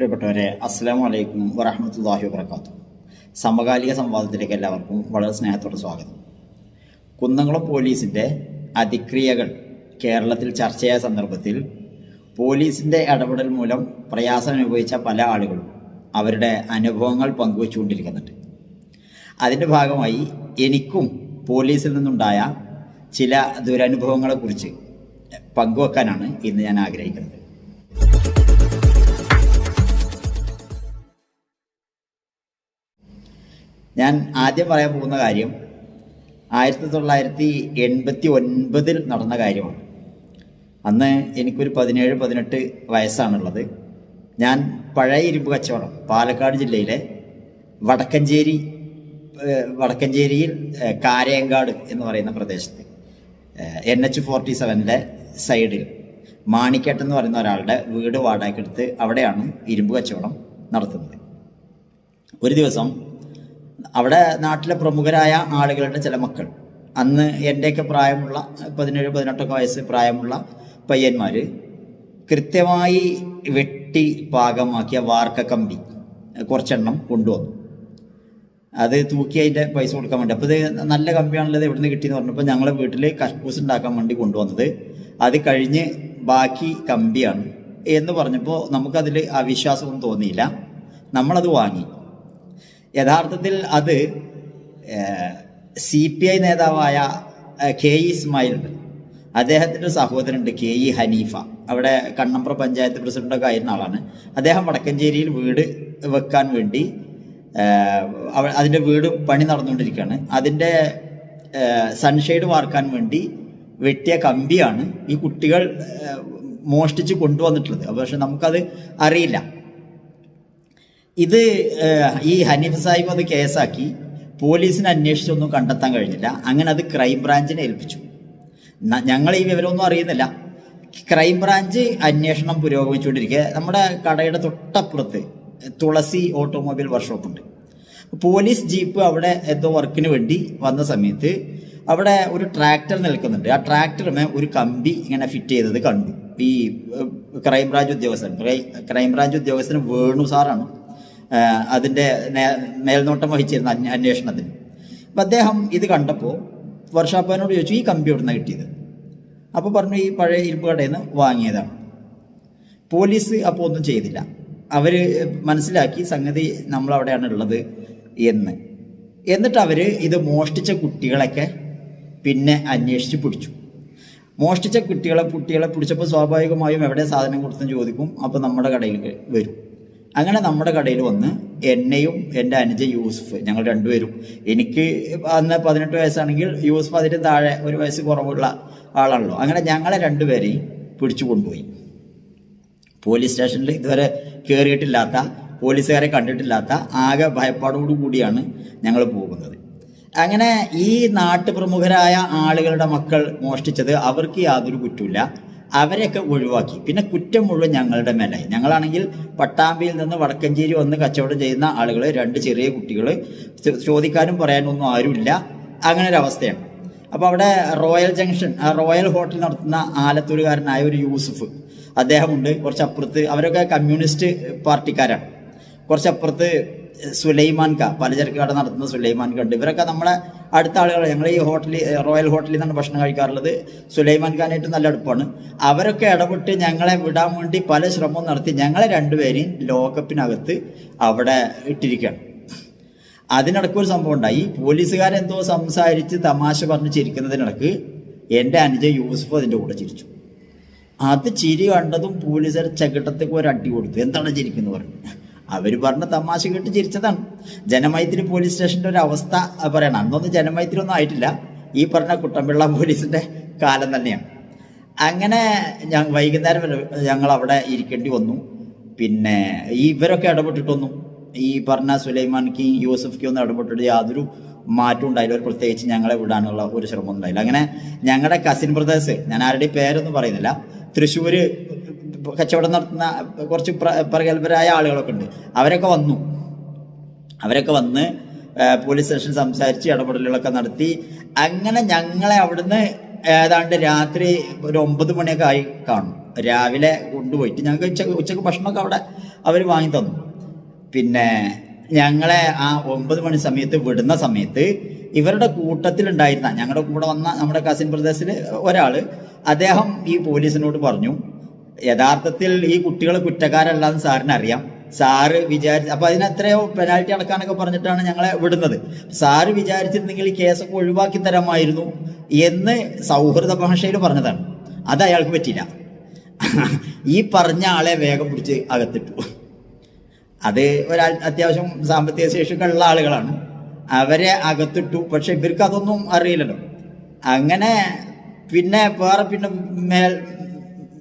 പ്രിയപ്പെട്ടവരെ അസ്സാം വലൈക്കും വറഹമത്തല്ലാഹി വാത്തു സമകാലിക സംവാദത്തിലേക്ക് എല്ലാവർക്കും വളരെ സ്നേഹത്തോടെ സ്വാഗതം. കുന്നംകുളം പോലീസിന്റെ അതിക്രിയകൾ കേരളത്തിൽ ചർച്ചയായ സന്ദർഭത്തിൽ പോലീസിന്റെ ഇടപെടൽ മൂലം പ്രയാസം അനുഭവിച്ച പല ആളുകളും അവരുടെ അനുഭവങ്ങൾ പങ്കുവച്ചുകൊണ്ടിരിക്കുന്നുണ്ട്. അതിന്റെ ഭാഗമായി എനിക്കും പോലീസിൽ നിന്നുണ്ടായ ചില ദുരനുഭവങ്ങളെക്കുറിച്ച് പങ്കുവെക്കാനാണ് ഇന്ന് ഞാൻ ആഗ്രഹിക്കുന്നത്. ഞാൻ ആദ്യം പറയാൻ പോകുന്ന കാര്യം ആയിരത്തി തൊള്ളായിരത്തി എൺപത്തി ഒൻപതിൽ നടന്ന കാര്യമാണ്. അന്ന് എനിക്കൊരു പതിനേഴ് പതിനെട്ട് വയസ്സാണുള്ളത്. ഞാൻ പഴയ ഇരുമ്പ് കച്ചവടം പാലക്കാട് ജില്ലയിലെ വടക്കഞ്ചേരി വടക്കഞ്ചേരിയിൽ കാരയങ്കാട് എന്ന് പറയുന്ന പ്രദേശത്ത് എൻ എച്ച് ഫോർട്ടി സെവനിലെ സൈഡിൽ മാണിക്കേട്ട് എന്ന് പറയുന്ന ഒരാളുടെ വീട് വാടകയ്ക്കെടുത്ത് അവിടെയാണ് ഇരുമ്പ് കച്ചവടം നടത്തുന്നത്. ഒരു ദിവസം അവിടെ നാട്ടിലെ പ്രമുഖരായ ആളുകളുടെ ചില മക്കൾ. അന്ന് എന്റെയൊക്കെ പ്രായമുള്ള പതിനേഴ് പതിനെട്ടൊക്കെ വയസ്സ് പ്രായമുള്ള പയ്യന്മാർ കൃത്യമായി വെട്ടി പാകമാക്കിയ വാർക്ക കമ്പി കുറച്ചെണ്ണം കൊണ്ടുവന്നു. അത് തൂക്കി അതിന്റെ പൈസ കൊടുക്കാൻ വേണ്ടി. അപ്പോൾ ഇത് നല്ല കമ്പിയാണല്ലോ എവിടെ നിന്ന് കിട്ടിയെന്ന് പറഞ്ഞപ്പോൾ ഞങ്ങളെ വീട്ടിൽ കഷ്പൂസ് ഉണ്ടാക്കാൻ വേണ്ടി കൊണ്ടുവന്നത്. അത് കഴിഞ്ഞ് ബാക്കി കമ്പിയാണ്. എന്ന് പറഞ്ഞപ്പോൾ നമുക്കതിൽ അവിശ്വാസമൊന്നും തോന്നിയില്ല. നമ്മളത് വാങ്ങി. യഥാർത്ഥത്തിൽ അത് സി പി ഐ നേതാവായ കെ ഇ ഇസ്മായിൽ ഉണ്ട്. അദ്ദേഹത്തിന്റെ സഹോദരനുണ്ട് കെ ഇ ഹനീഫ. അവിടെ കണ്ണമ്പ്ര പഞ്ചായത്ത് പ്രസിഡന്റൊക്കെ ആയിരുന്ന ആളാണ്. അദ്ദേഹം വടക്കഞ്ചേരിയിൽ വീട് വെക്കാൻ വേണ്ടി അതിന്റെ വീട് പണി നടന്നുകൊണ്ടിരിക്കുകയാണ്. അതിന്റെ സൺഷെയ്ഡ് വാർക്കാൻ വേണ്ടി വെട്ടിയ കമ്പിയാണ് ഈ കുട്ടികൾ മോഷ്ടിച്ച് കൊണ്ടുവന്നിട്ടുള്ളത്. പക്ഷെ നമുക്കത് അറിയില്ല. ഇത് ഈ ഹനീഫ് സാഹിബ് അത് കേസാക്കി പോലീസിന് അന്വേഷിച്ചൊന്നും കണ്ടെത്താൻ കഴിഞ്ഞില്ല. അങ്ങനെ അത് ക്രൈംബ്രാഞ്ചിനെ ഏൽപ്പിച്ചു. ഞങ്ങൾ ഈ വിവരമൊന്നും അറിയുന്നില്ല. ക്രൈംബ്രാഞ്ച് അന്വേഷണം പുരോഗമിച്ചുകൊണ്ടിരിക്കുക. നമ്മുടെ കടയുടെ തൊട്ടപ്പുറത്ത് തുളസി ഓട്ടോമൊബൈൽ വർക്ക്ഷോപ്പ് ഉണ്ട് പോലീസ് ജീപ്പ് അവിടെ എന്തോ വർക്കിന് വേണ്ടി വന്ന സമയത്ത് അവിടെ ഒരു ട്രാക്ടർ നിൽക്കുന്നുണ്ട്. ആ ട്രാക്ടറിന് ഒരു കമ്പി ഇങ്ങനെ ഫിറ്റ് ചെയ്തത് കണ്ടു. ഈ ക്രൈംബ്രാഞ്ച് ക്രൈം ബ്രാഞ്ച് ഉദ്യോഗസ്ഥൻ. ക്രൈംബ്രാഞ്ച് ക്രൈം ബ്രാഞ്ച് ഉദ്യോഗസ്ഥന് വേണു സാറാണ്. അതിന്റെ മേൽനോട്ടം വഹിച്ചിരുന്ന അന്വേ- അന്വേഷണത്തിന് അപ്പം അദ്ദേഹം ഇത് കണ്ടപ്പോൾ വർഷാപ്പനോട് ചോദിച്ചു ഈ കമ്പ്യൂട്ടറിന് കിട്ടിയത്? അപ്പോൾ പറഞ്ഞു ഈ പഴയ ഇരുമ്പ് കടയിൽ നിന്ന് വാങ്ങിയതാണ്. പോലീസ് അപ്പോൾ ഒന്നും ചെയ്തില്ല. അവർ മനസ്സിലാക്കി സംഗതി നമ്മളവിടെയാണ് ഉള്ളത് എന്ന്. എന്നിട്ട് അവർ ഇത് മോഷ്ടിച്ച കുട്ടികളൊക്കെ പിന്നെ അന്വേഷിച്ച് പിടിച്ചു. മോഷ്ടിച്ച കുട്ടികളെ കുട്ടികളെ പിടിച്ചപ്പോൾ സ്വാഭാവികമായും എവിടെ സാധനം കൊടുത്തെന്ന് ചോദിക്കും അപ്പോൾ നമ്മുടെ കടയിൽ വരും. അങ്ങനെ നമ്മുടെ കടയിൽ വന്ന് എന്നെയും എന്റെ അനുജ യൂസഫ് ഞങ്ങൾ രണ്ടുപേരും. എനിക്ക് അന്ന് പതിനെട്ട് വയസ്സാണെങ്കിൽ യൂസഫ് അതിന് താഴെ ഒരു വയസ്സ് കുറവുള്ള ആളാണല്ലോ. അങ്ങനെ ഞങ്ങളെ രണ്ടുപേരെയും പിടിച്ചു കൊണ്ടുപോയി. പോലീസ് സ്റ്റേഷനിൽ ഇതുവരെ കയറിയിട്ടില്ലാത്ത പോലീസുകാരെ കണ്ടിട്ടില്ലാത്ത ആകെ ഭയപ്പാടോടു കൂടിയാണ് ഞങ്ങൾ പോകുന്നത്. അങ്ങനെ ഈ നാട്ടുപ്രമുഖരായ ആളുകളുടെ മക്കൾ മോഷ്ടിച്ചത് അവർക്ക് യാതൊരു കുറ്റമില്ല അവരെയൊക്കെ ഒഴിവാക്കി. പിന്നെ കുറ്റം മുഴുവൻ ഞങ്ങളുടെ മേലായി. ഞങ്ങളാണെങ്കിൽ പട്ടാമ്പിയിൽ നിന്ന് വടക്കഞ്ചേരി വന്ന് കച്ചവടം ചെയ്യുന്ന ആളുകൾ രണ്ട് ചെറിയ കുട്ടികൾ ചോദിക്കാനും പറയാനൊന്നും ആരുമില്ല. അങ്ങനെ ഒരു അവസ്ഥയാണ് അപ്പോൾ അവിടെ റോയൽ ജംഗ്ഷൻ റോയൽ ഹോട്ടൽ നടത്തുന്ന ആലത്തൂരുകാരനായ ഒരു യൂസുഫ് അദ്ദേഹമുണ്ട്. കുറച്ചപ്പുറത്ത് അവരൊക്കെ കമ്മ്യൂണിസ്റ്റ് പാർട്ടിക്കാരാണ്. കുറച്ചപ്പുറത്ത് സുലൈമാൻ ക പലചരക്ക് കട നടത്തുന്ന സുലൈമാൻ ക ഉണ്ട്. ഇവരൊക്കെ നമ്മളെ അടുത്ത ആളുകൾ ഞങ്ങൾ ഈ ഹോട്ടലിൽ റോയൽ ഹോട്ടലിൽ നിന്നാണ് ഭക്ഷണം കഴിക്കാറുള്ളത്. സുലൈമാൻ ഖാനായിട്ട് നല്ല അടുപ്പാണ്. അവരൊക്കെ ഇടപെട്ട് ഞങ്ങളെ വിടാൻ വേണ്ടി പല ശ്രമവും നടത്തി ഞങ്ങളെ രണ്ടുപേരെയും ലോകപ്പിനകത്ത് അവിടെ ഇട്ടിരിക്കുകയാണ് അതിനിടയ്ക്ക് ഒരു സംഭവം ഉണ്ടായി. പോലീസുകാരെന്തോ സംസാരിച്ച് തമാശ പറഞ്ഞ് ചിരിക്കുന്നതിനിടക്ക് എന്റെ അനുജ യൂസുഫ് അതിന്റെ കൂടെ ചിരിച്ചു. അത് ചിരി കണ്ടതും പോലീസുകാർ ചകിട്ടത്തേക്ക് ഒരു അടി കൊടുത്തു. എന്താണ് ചിരിക്കുന്നത് പറഞ്ഞു? അവർ പറഞ്ഞ തമാശ കേട്ട് ചിരിച്ചതാണ്. ജനമൈത്രി പോലീസ് സ്റ്റേഷന്റെ ഒരു അവസ്ഥ പറയണം. അന്നൊന്നും ജനമൈത്രി ഒന്നും ആയിട്ടില്ല. ഈ പറഞ്ഞ കുട്ടമ്പിള്ള പോലീസിന്റെ കാലം തന്നെയാണ്. അങ്ങനെ ഞാൻ വൈകുന്നേരം ഞങ്ങൾ അവിടെ ഇരിക്കേണ്ടി വന്നു. പിന്നെ ഈ ഇവരൊക്കെ ഇടപെട്ടിട്ടൊന്നും ഈ പറഞ്ഞ സുലൈമാൻക്ക് യൂസഫ്ക്ക് ഒന്നും ഇടപെട്ടിട്ട് യാതൊരു മാറ്റം ഉണ്ടായില്ല. ഒരു പ്രത്യേകിച്ച് ഞങ്ങളെ വിടാനുള്ള ഒരു ശ്രമം ഉണ്ടായില്ല. അങ്ങനെ ഞങ്ങളുടെ കസിൻ ബ്രദേഴ്സ് ഞാൻ ആരുടെയും പേരൊന്നും പറയുന്നില്ല തൃശ്ശൂര് കച്ചവടം നടത്തുന്ന കുറച്ച് പ്ര പ്രഗത്ഭരായ ആളുകളൊക്കെ ഉണ്ട്. അവരൊക്കെ വന്നു. അവരൊക്കെ വന്ന് പോലീസ് സ്റ്റേഷൻ സംസാരിച്ച് ഇടപെടലുകളൊക്കെ നടത്തി. അങ്ങനെ ഞങ്ങളെ അവിടുന്ന് ഏതാണ്ട് രാത്രി ഒരു ഒമ്പത് മണിയൊക്കെ ആയി കാണും. രാവിലെ കൊണ്ടുപോയിട്ട് ഞങ്ങൾക്ക് ഉച്ചയ്ക്ക് ഉച്ചയ്ക്ക് ഭക്ഷണമൊക്കെ അവിടെ അവർ വാങ്ങി തന്നു. പിന്നെ ഞങ്ങളെ ആ ഒമ്പത് മണി സമയത്ത് വിടുന്ന സമയത്ത് ഇവരുടെ കൂട്ടത്തിലുണ്ടായിരുന്ന ഞങ്ങളുടെ കൂടെ വന്ന നമ്മുടെ കസിൻ പ്രദേശത്തിൽ ഒരാൾ അദ്ദേഹം ഈ പോലീസിനോട് പറഞ്ഞു യഥാർത്ഥത്തിൽ ഈ കുട്ടികൾ കുറ്റക്കാരല്ലാന്ന് സാറിന് അറിയാം സാറ് വിചാരിച്ച് അപ്പൊ അതിന് എത്രയോ പെനാൽറ്റി അടക്കാനൊക്കെ പറഞ്ഞിട്ടാണ് ഞങ്ങളെ വിടുന്നത്. സാറ് വിചാരിച്ചിരുന്നെങ്കിൽ ഈ കേസൊക്കെ ഒഴിവാക്കി തരാമായിരുന്നു എന്ന് സൗഹൃദ ഭാഷയിൽ പറഞ്ഞതാണ്. അത് അയാൾക്ക് പറ്റിയില്ല. ഈ പറഞ്ഞ ആളെ വേഗം പിടിച്ച് അകത്തിട്ടു. അത് ഒരാൾ അത്യാവശ്യം സാമ്പത്തിക ശേഷിയൊക്കെ ഉള്ള ആളുകളാണ്. അവരെ അകത്തിട്ടു. പക്ഷെ ഇവർക്ക് അതൊന്നും അറിയില്ലല്ലോ. അങ്ങനെ പിന്നെ വേറെ പിന്നെ മേൽ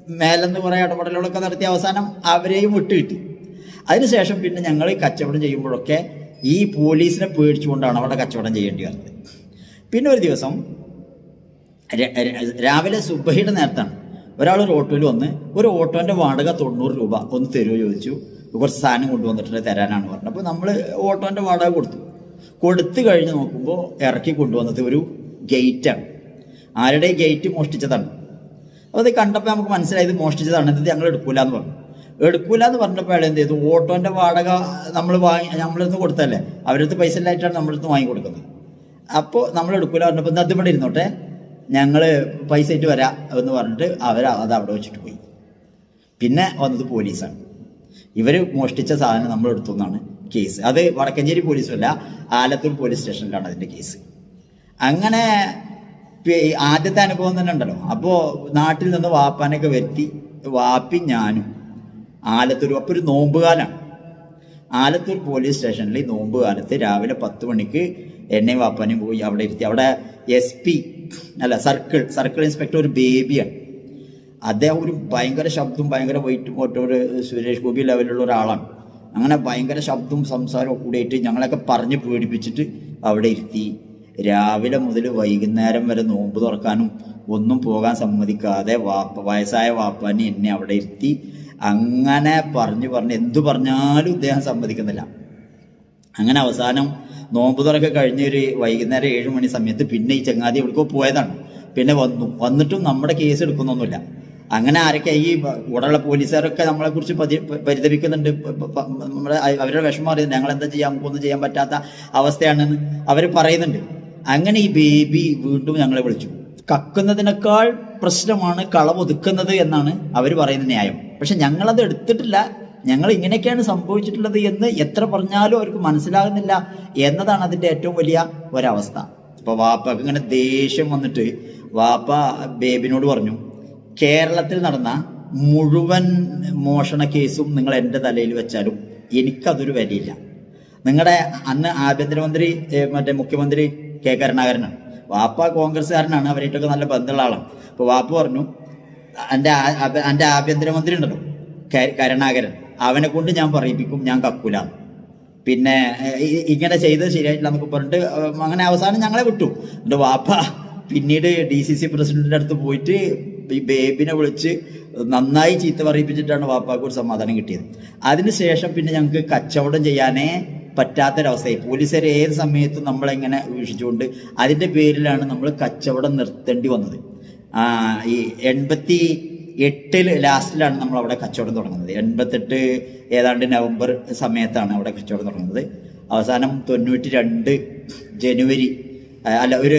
മേലെന്ന് കുറേ ഇടപെടലുകളൊക്കെ നടത്തി അവസാനം അവരെയും വിട്ടുകിട്ടി. അതിനുശേഷം പിന്നെ ഞങ്ങൾ കച്ചവടം ചെയ്യുമ്പോഴൊക്കെ ഈ പോലീസിനെ പേടിച്ചുകൊണ്ടാണ് അവിടെ കച്ചവടം ചെയ്യേണ്ടി വന്നത്. പിന്നെ ഒരു ദിവസം രാവിലെ സുബഹിയുടെ നേരത്താണ്. ഒരാൾ ഒരു ഓട്ടോയിൽ വന്ന് ഒരു ഓട്ടോന്റെ വാടക തൊണ്ണൂറ് രൂപ ഒന്ന് തരുമോ ചോദിച്ചു. കുറച്ച് സാധനം കൊണ്ടുവന്നിട്ടുണ്ട് തരാനാണ് പറഞ്ഞത്. അപ്പോൾ നമ്മൾ ഓട്ടോന്റെ വാടക കൊടുത്തു. കൊടുത്തു കഴിഞ്ഞ് നോക്കുമ്പോൾ ഇറക്കി കൊണ്ടുവന്നത് ഒരു ഗേറ്റാണ്. ആരുടെ ഗേറ്റ് മോഷ്ടിച്ചതാണ്? അപ്പോൾ അത് കണ്ടപ്പോൾ നമുക്ക് മനസ്സിലായി ഇത് മോഷ്ടിച്ചതാണ് ഇത് ഞങ്ങൾ എടുക്കൂല എന്ന് പറഞ്ഞു. എടുക്കൂല എന്ന് പറഞ്ഞപ്പോൾ അയാൾ എന്ത് ചെയ്തു? ഓട്ടോന്റെ വാടക നമ്മൾ വാങ്ങി നമ്മളടുത്ത് കൊടുത്തല്ലേ അവരടുത്ത് പൈസ ഇല്ലായിട്ടാണ് നമ്മളടുത്ത് വാങ്ങി കൊടുക്കുന്നത്. അപ്പോൾ നമ്മൾ എടുക്കൂല പറഞ്ഞപ്പോൾ ഇന്ന് അതിവിടെ ഇരുന്നോട്ടെ. ഞങ്ങൾ പൈസ ഇട്ട് വരാം എന്ന് പറഞ്ഞിട്ട് അവർ അത് അവിടെ വെച്ചിട്ട് പോയി. പിന്നെ വന്നത് പോലീസാണ്. ഇവർ മോഷ്ടിച്ച സാധനം നമ്മൾ എടുത്തു എന്നാണ് കേസ്. അത് വടക്കഞ്ചേരി പോലീസും അല്ല ആലത്തൂർ പോലീസ് സ്റ്റേഷനിലാണ് അതിന്റെ കേസ്. അങ്ങനെ ആദ്യത്തെ അനുഭവം തന്നെ ഉണ്ടല്ലോ. അപ്പോൾ നാട്ടിൽ നിന്ന് വാപ്പാനൊക്കെ വരുത്തി വാപ്പി ഞാനും ആലത്തൂർ അപ്പോൾ ഒരു നോമ്പുകാലാണ്. ആലത്തൂർ പോലീസ് സ്റ്റേഷനിൽ നോമ്പ് കാലത്ത് രാവിലെ പത്ത് മണിക്ക് എന്നെയും വാപ്പാനും പോയി അവിടെ ഇരുത്തി. അവിടെ എസ് പി അല്ല സർക്കിൾ സർക്കിൾ ഇൻസ്പെക്ടർ ഒരു ബേബിയാണ്. അദ്ദേഹം ഒരു ഭയങ്കര ശബ്ദവും ഭയങ്കര വൈറ്റ് പോട്ട ഒരു സുരേഷ് ഗോപി ലെവലുള്ള ഒരാളാണ്. അങ്ങനെ ഭയങ്കര ശബ്ദവും സംസാരവും കൂടിയിട്ട് ഞങ്ങളൊക്കെ പറഞ്ഞ് പേടിപ്പിച്ചിട്ട് അവിടെ ഇരുത്തി. രാവിലെ മുതൽ വൈകുന്നേരം വരെ നോമ്പ് തുറക്കാനും ഒന്നും പോകാൻ സമ്മതിക്കാതെ വാപ്പ വയസ്സായ വാപ്പാനെ എന്നെ അവിടെ ഇരുത്തി അങ്ങനെ പറഞ്ഞു പറഞ്ഞ് എന്തു പറഞ്ഞാലും ഇദ്ദേഹം സമ്മതിക്കുന്നില്ല. അങ്ങനെ അവസാനം നോമ്പ് തുറക്കെ കഴിഞ്ഞൊരു വൈകുന്നേരം ഏഴ് മണി സമയത്ത് പിന്നെ ഈ ചങ്ങാതി എവിടേക്കോ പോയതാണ്. പിന്നെ വന്നു. വന്നിട്ടും നമ്മുടെ കേസ് എടുക്കുന്നൊന്നുമില്ല. അങ്ങനെ ആരൊക്കെ ഈ കൂടെയുള്ള പോലീസുകാരൊക്കെ നമ്മളെ കുറിച്ച് പരിതപിക്കുന്നുണ്ട്. നമ്മുടെ അവരുടെ വിഷമം അറിയുന്നത് ഞങ്ങൾ എന്താ ചെയ്യാൻ നമുക്കൊന്നും ചെയ്യാൻ പറ്റാത്ത അവസ്ഥയാണെന്ന് അവർ പറയുന്നുണ്ട്. അങ്ങനെ ഈ ബേബി വീണ്ടും ഞങ്ങളെ വിളിച്ചു. കക്കുന്നതിനേക്കാൾ പ്രശ്നമാണ് കളവൊതുക്കുന്നത് എന്നാണ് അവർ പറയുന്ന ന്യായം. പക്ഷെ ഞങ്ങളത് എടുത്തിട്ടില്ല. ഞങ്ങൾ ഇങ്ങനെയൊക്കെയാണ് സംഭവിച്ചിട്ടുള്ളത് എന്ന് എത്ര പറഞ്ഞാലും അവർക്ക് മനസ്സിലാകുന്നില്ല എന്നതാണ് അതിന്റെ ഏറ്റവും വലിയ ഒരവസ്ഥ. ഇപ്പൊ വാപ്പ ഇങ്ങനെ ദേഷ്യം വന്നിട്ട് വാപ്പ ബേബിനോട് പറഞ്ഞു കേരളത്തിൽ നടന്ന മുഴുവൻ മോഷണ കേസും നിങ്ങൾ എന്റെ തലയിൽ വെച്ചാലും എനിക്കതൊരു വിലയില്ല. നിങ്ങളുടെ അന്ന് ആഭ്യന്തരമന്ത്രി മറ്റേ മുഖ്യമന്ത്രി കെ കരുണാകരനാണ്. വാപ്പ കോൺഗ്രസ്സുകാരനാണ്. അവരായിട്ടൊക്കെ നല്ല ബന്ധമുള്ള ആളാണ്. അപ്പോൾ വാപ്പ പറഞ്ഞു എന്റെ എന്റെ ആഭ്യന്തരമന്ത്രി ഉണ്ടല്ലോ കരുണാകരൻ. അവനെ കൊണ്ട് ഞാൻ പറയിപ്പിക്കും ഞാൻ കക്കൂല. പിന്നെ ഇങ്ങനെ ചെയ്തത് ശരിയായിട്ടില്ല നമുക്ക് പറഞ്ഞിട്ട് അങ്ങനെ അവസാനം ഞങ്ങളെ വിട്ടു. എന്റെ വാപ്പ പിന്നീട് ഡി സി സി പ്രസിഡന്റിന്റെ അടുത്ത് പോയിട്ട് ഈ ബേബിനെ വിളിച്ച് നന്നായി ചീത്ത പറയിപ്പിച്ചിട്ടാണ് വാപ്പാക്ക് ഒരു സമാധാനം കിട്ടിയത്. അതിനുശേഷം പിന്നെ ഞങ്ങൾക്ക് കച്ചവടം ചെയ്യാനേ പറ്റാത്തൊരവസ്ഥയായി. പോലീസുകാർ ഏത് സമയത്തും നമ്മളെങ്ങനെ വീക്ഷിച്ചുകൊണ്ട് അതിന്റെ പേരിലാണ് നമ്മൾ കച്ചവടം നിർത്തേണ്ടി വന്നത്. ഈ എൺപത്തി എട്ടിൽ ലാസ്റ്റിലാണ് നമ്മൾ അവിടെ കച്ചവടം തുടങ്ങുന്നത്. എൺപത്തെട്ട് ഏതാണ്ട് നവംബർ സമയത്താണ് അവിടെ കച്ചവടം തുടങ്ങുന്നത്. അവസാനം തൊണ്ണൂറ്റി രണ്ട് ജനുവരി അല്ല ഒരു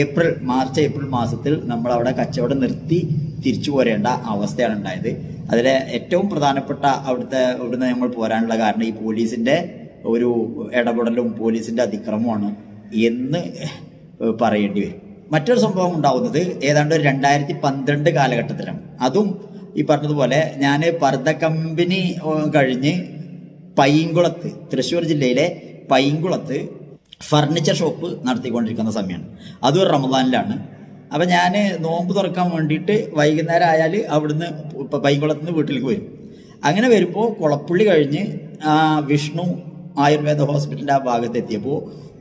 ഏപ്രിൽ മാർച്ച് ഏപ്രിൽ മാസത്തിൽ നമ്മൾ അവിടെ കച്ചവടം നിർത്തി തിരിച്ചു പോരേണ്ട അവസ്ഥയാണ് ഉണ്ടായത്. അതിലെ ഏറ്റവും പ്രധാനപ്പെട്ട അവിടുത്തെ അവിടുന്ന് നമ്മൾ പോരാനുള്ള കാരണം ഈ പോലീസിന്റെ ഒരു ഇടപെടലും പോലീസിന്റെ അതിക്രമമാണ് എന്ന് പറയേണ്ടി വരും. മറ്റൊരു സംഭവം ഉണ്ടാവുന്നത് ഏതാണ്ട് ഒരു രണ്ടായിരത്തി പന്ത്രണ്ട് കാലഘട്ടത്തിലാണ്. അതും ഈ പറഞ്ഞതുപോലെ ഞാൻ പർദ്ദ കമ്പനി കഴിഞ്ഞ് പൈങ്കുളത്ത് തൃശ്ശൂർ ജില്ലയിലെ പൈങ്കുളത്ത് ഫർണിച്ചർ ഷോപ്പ് നടത്തിക്കൊണ്ടിരിക്കുന്ന സമയമാണ്. അതും റമദാനിലാണ്. അപ്പം ഞാൻ നോമ്പ് തുറക്കാൻ വേണ്ടിയിട്ട് വൈകുന്നേരം ആയാൽ അവിടുന്ന് പൈങ്കുളത്ത് നിന്ന് വീട്ടിലേക്ക് വരും. അങ്ങനെ വരുമ്പോൾ കുളപ്പുള്ളി കഴിഞ്ഞ് വിഷ്ണു ആയുർവേദ ഹോസ്പിറ്റലിന്റെ ആ ഭാഗത്ത് എത്തിയപ്പോൾ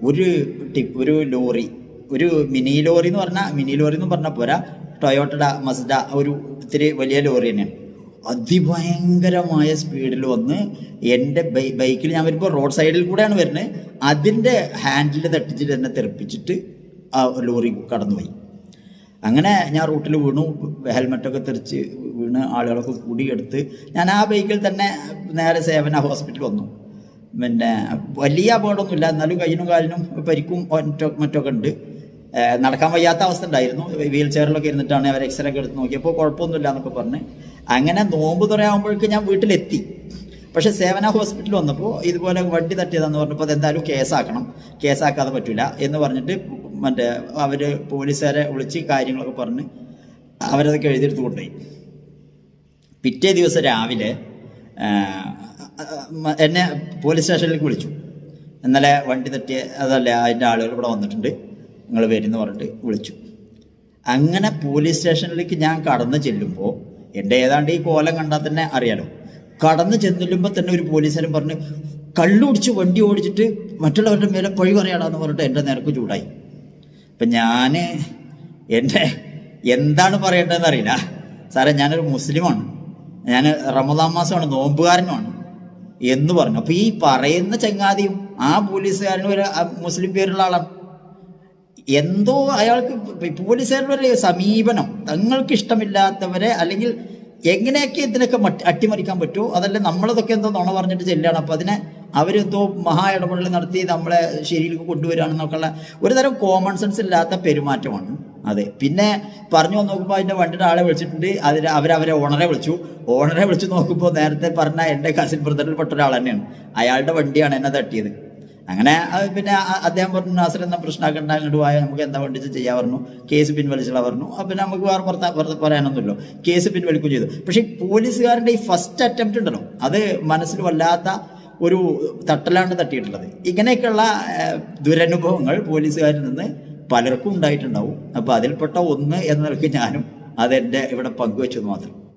ഒരു ടിപ്പ് ഒരു ലോറി ഒരു മിനി ലോറി എന്ന് പറഞ്ഞാൽ മിനി ലോറി എന്ന് പറഞ്ഞാൽ പോരാ ടൊയോട്ടഡ മസ്ഡ ഒരു ഇത്തിരി വലിയ ലോറി തന്നെയാണ് അതിഭയങ്കരമായ സ്പീഡിൽ വന്ന് എന്റെ ബൈക്കിൽ ഞാൻ വരുമ്പോൾ റോഡ് സൈഡിൽ കൂടെയാണ് വരുന്നത്. അതിന്റെ ഹാൻഡിൽ തട്ടിച്ചിട്ട് എന്നെ തെറിപ്പിച്ചിട്ട് ആ ലോറി കടന്നുപോയി. അങ്ങനെ ഞാൻ റൂട്ടിൽ വീണു ഹെൽമെറ്റൊക്കെ തെറിച്ച് വീണ് ആളുകളൊക്കെ കൂടിയെടുത്ത് ഞാൻ ആ ബൈക്കിൽ തന്നെ നേരെ സേവന ഹോസ്പിറ്റലിൽ വന്നു. പിന്നെ വലിയ അപകടമൊന്നുമില്ല എന്നാലും കയ്യിനും കാലിനും പരിക്കും മറ്റോ മറ്റൊക്കെ ഉണ്ട്. നടക്കാൻ വയ്യാത്ത അവസ്ഥ ഉണ്ടായിരുന്നു. വീൽ ചെയറിലൊക്കെ ഇരുന്നിട്ടാണ് അവർ എക്സ്റേ ഒക്കെ എടുത്ത് നോക്കിയപ്പോൾ കുഴപ്പമൊന്നുമില്ല എന്നൊക്കെ പറഞ്ഞ്. അങ്ങനെ നോമ്പ് തുറയാകുമ്പോഴേക്ക് ഞാൻ വീട്ടിലെത്തി. പക്ഷേ സേവന ഹോസ്പിറ്റലിൽ വന്നപ്പോൾ ഇതുപോലെ വണ്ടി തട്ടിയതെന്ന് പറഞ്ഞപ്പോൾ അതെന്തായാലും കേസാക്കണം. കേസാക്കാതെ പറ്റില്ല എന്ന് പറഞ്ഞിട്ട് മറ്റേ അവർ പോലീസുകാരെ വിളിച്ച് കാര്യങ്ങളൊക്കെ പറഞ്ഞ് അവരതൊക്കെ എഴുതിയെടുത്ത് കൊണ്ടുപോയി. പിറ്റേ ദിവസം രാവിലെ എന്നെ പോലീസ് സ്റ്റേഷനിലേക്ക് വിളിച്ചു. ഇന്നലെ വണ്ടി തട്ടിയ അതല്ല അതിന്റെ ആളുകൾ ഇവിടെ വന്നിട്ടുണ്ട്. നിങ്ങൾ വരുമെന്ന് പറഞ്ഞിട്ട് വിളിച്ചു. അങ്ങനെ പോലീസ് സ്റ്റേഷനിലേക്ക് ഞാൻ കടന്നു ചെല്ലുമ്പോൾ എന്റെ ഏതാണ്ട് ഈ കോലം കണ്ടാൽ തന്നെ അറിയാലോ. കടന്നു ചെല്ലുമ്പോൾ തന്നെ ഒരു പോലീസുകാരൻ പറഞ്ഞ് കള്ളുടിച്ച് വണ്ടി ഓടിച്ചിട്ട് മറ്റുള്ളവരുടെ മേലെ പഴി പറയാടാന്ന് പറഞ്ഞിട്ട് എന്റെ നേർക്ക് ചൂടായി. അപ്പം ഞാൻ എന്റെ എന്താണ് പറയേണ്ടതെന്ന് അറിയില്ല. സാറേ ഞാനൊരു മുസ്ലിമാണ്. ഞാൻ റമദാൻ മാസമാണ് നോമ്പുകാരനുമാണ്. എന്ന് പറഞ്ഞു. അപ്പോൾ ഈ പറയുന്ന ചങ്ങാതിയും ആ പോലീസുകാരനും ഒരു മുസ്ലിം പേരുള്ള ആളാണ്. എന്തോ അയാൾക്ക് പോലീസുകാരുടെ ഒരു സമീപനം തങ്ങൾക്ക് ഇഷ്ടമില്ലാത്തവരെ അല്ലെങ്കിൽ എങ്ങനെയൊക്കെ ഇതിനൊക്കെ അട്ടിമറിക്കാൻ പറ്റുമോ അതല്ല നമ്മളതൊക്കെ എന്തോ നുണ പറഞ്ഞിട്ട് ചെല്ലുകയാണ്. അപ്പോൾ അതിനെ അവരെന്തോ മഹാ ഇടപെടൽ നടത്തി നമ്മളെ ശരിയിലേക്ക് കൊണ്ടുവരികയാണെന്നൊക്കെയുള്ള ഒരു തരം കോമൺ സെൻസ് ഇല്ലാത്ത പെരുമാറ്റമാണ്. അതെ. പിന്നെ പറഞ്ഞു നോക്കുമ്പോൾ അതിന്റെ വണ്ടിയുടെ ആളെ വിളിച്ചിട്ടുണ്ട്. അതിൽ അവരവരെ ഓണറെ വിളിച്ചു. ഓണറെ വിളിച്ചു നോക്കുമ്പോൾ നേരത്തെ പറഞ്ഞ എന്റെ കസിൻ ബ്രദറിൽ പെട്ട ഒരാൾ തന്നെയാണ്. അയാളുടെ വണ്ടിയാണ് എന്നെ തട്ടിയത്. അങ്ങനെ പിന്നെ അദ്ദേഹം പറഞ്ഞു നാസർ എന്ന പ്രശ്നമാക്കണ്ട അങ്ങോട്ട് പോയാൽ നമുക്ക് എന്താ വണ്ടി ചെയ്യാൻ പറഞ്ഞു. കേസ് പിൻവലിച്ചുള്ള പറഞ്ഞു. അപ്പം നമുക്ക് വേറെ പുറത്ത് പറയാനൊന്നുമില്ലോ. കേസ് പിൻവലിക്കുകയും ചെയ്തു. പക്ഷേ പോലീസുകാരന്റെ ഈ ഫസ്റ്റ് അറ്റംപ്റ്റ് ഉണ്ടല്ലോ അത് മനസ്സിൽ വല്ലാത്ത ഒരു തട്ടലാണ് തട്ടിയിട്ടുള്ളത്. ഇങ്ങനെയൊക്കെയുള്ള ദുരനുഭവങ്ങൾ പോലീസുകാരിൽ നിന്ന് പലർക്കും ഉണ്ടായിട്ടുണ്ടാവും. അപ്പോൾ അതിൽപ്പെട്ട ഒന്ന് എന്ന നിലയ്ക്ക് ഞാനും അതെന്റെ ഇവിടെ പങ്കുവെച്ചത് മാത്രം.